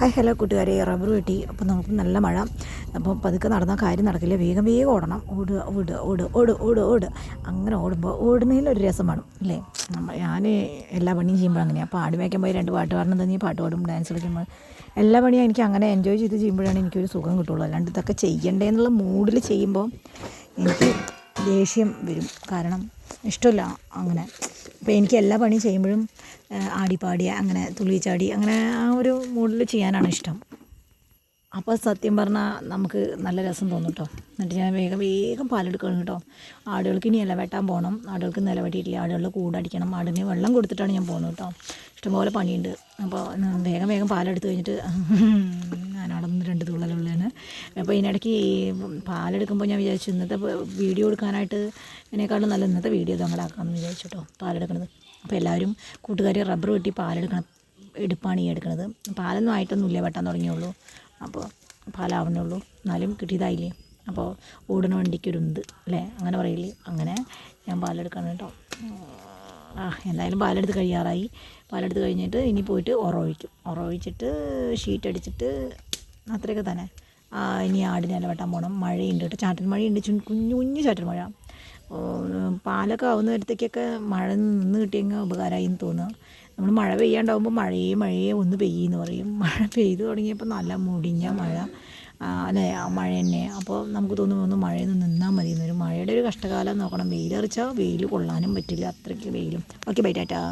Hi hello കൂട്ടുകാരെ. Rubber വെട്ടി. അപ്പോൾ നമുക്ക് നല്ല മഴ. അപ്പോൾ പതുക്കെ നടന്നാൽ കാര്യം നടക്കില്ല. വേഗം വേഗം ഓടണം. ഓട് ഓട് ഓട് ഓട് ഓട് ഓട്. അങ്ങനെ ഓടുമ്പോൾ ഓടുന്നതിലൊരു രസം വേണം അല്ലേ? ഞാൻ എല്ലാ പണിയും ചെയ്യുമ്പോൾ അങ്ങനെയാണ് അപ്പോൾ ആട് പോയി രണ്ട് പാട്ട് പാടണം തന്നെ പാട്ട് പാടും ഡാൻസ് കളിക്കുമ്പോൾ എല്ലാ പണിയും എനിക്ക് അങ്ങനെ എൻജോയ് ചെയ്ത് ചെയ്യുമ്പോഴാണ് എനിക്കൊരു സുഖം കിട്ടുള്ളൂ. അല്ലാണ്ട് ഇതൊക്കെ ചെയ്യണ്ടേ എന്നുള്ള മൂഡിൽ ചെയ്യുമ്പോൾ എനിക്ക് ദേഷ്യം വരും. കാരണം ഇഷ്ടമില്ല അങ്ങനെ. അപ്പോൾ എനിക്ക് എല്ലാ പണിയും ചെയ്യുമ്പോഴും ആടിപ്പാടി അങ്ങനെ തുള്ളി ചാടി അങ്ങനെ ആ ഒരു മൂഡിൽ ചെയ്യാനാണ് ഇഷ്ടം. അപ്പോൾ സത്യം പറഞ്ഞാൽ നമുക്ക് നല്ല രസം തോന്നും കേട്ടോ എന്നിട്ട് ഞാൻ വേഗം വേഗം പാലെടുക്കണം കേട്ടോ. ആടുകൾക്ക് ഇനി ഇല വെട്ടാൻ പോകണം ആടുകൾക്ക് നില വെട്ടിയിട്ടില്ല. ആടുകളുടെ കൂടടിക്കണം ആടിന് വെള്ളം കൊടുത്തിട്ടാണ് ഞാൻ പോകുന്നത് കേട്ടോ ഇഷ്ടംപോലെ പണിയുണ്ട്. അപ്പോൾ വേഗം വേഗം പാലെടുത്ത് കഴിഞ്ഞിട്ട് ഞാൻ അവിടെ നിന്ന് രണ്ട് തുള്ളലുള്ളതാണ് അപ്പോൾ ഇതിനിടയ്ക്ക് പാലെടുക്കുമ്പോൾ ഞാൻ വിചാരിച്ചു ഇന്നത്തെ വീഡിയോ എടുക്കാനായിട്ട് ഇതിനേക്കാളും നല്ല ഇന്നത്തെ വീഡിയോ തങ്ങളാക്കാമെന്ന് വിചാരിച്ചു കേട്ടോ പാലെടുക്കുന്നത് അപ്പോൾ എല്ലാവരും കൂട്ടുകാർ റബ്ബർ വെട്ടി പാലെടുക്കണം എടുപ്പാണ് ഈ എടുക്കുന്നത് പാലൊന്നും ആയിട്ടൊന്നുമില്ല വെട്ടാൻ തുടങ്ങിയുള്ളൂ. അപ്പോൾ പാലാവണേ ഉള്ളൂ എന്നാലും കിട്ടിയതായില്ലേ? അപ്പോൾ ഓടുന്ന വണ്ടിക്കൊരു ഉണ്ട് അല്ലേ? അങ്ങനെ പറയില്ലേ അങ്ങനെ ഞാൻ പാലെടുക്കണം കേട്ടോ ആ എന്തായാലും പാലെടുത്ത് കഴിയാറായി. പാലെടുത്ത് കഴിഞ്ഞിട്ട് ഇനി പോയിട്ട് ഉറവൊഴിക്കും ഉറവൊഴിച്ചിട്ട് ഷീറ്റ് അടിച്ചിട്ട് അത്രയൊക്കെ തന്നെ. ഇനി ആടിനെ ഇല വെട്ടാൻ പോകണം മഴയുണ്ട് കേട്ടോ. ചാറ്റൽ മഴയുണ്ട്. കുഞ്ഞു കുഞ്ഞു ചാറ്റൽ മഴ. പാലൊക്കെ ആവുന്ന നേരത്തേക്കൊക്കെ മഴ നിന്ന് കിട്ടിയെങ്കിൽ ഉപകാരമായി എന്ന് തോന്നുക നമ്മൾ മഴ പെയ്യാണ്ടാവുമ്പോൾ മഴയേ മഴയേ ഒന്ന് പെയ്യെന്ന് പറയും. മഴ പെയ്തു തുടങ്ങിയപ്പോൾ നല്ല മുടിഞ്ഞ മഴ. അല്ലേ? മഴ തന്നെ. അപ്പോൾ നമുക്ക് തോന്നുന്നു ഒന്ന് മഴയിൽ നിന്ന് നിന്നാൽ മതി എന്നൊരു മഴയുടെ ഒരു കഷ്ടകാലം നോക്കണം. വെയിലറിച്ചാൽ വെയിൽ കൊള്ളാനും പറ്റില്ല. അത്രയ്ക്ക് വെയിലും. Okay bye tata.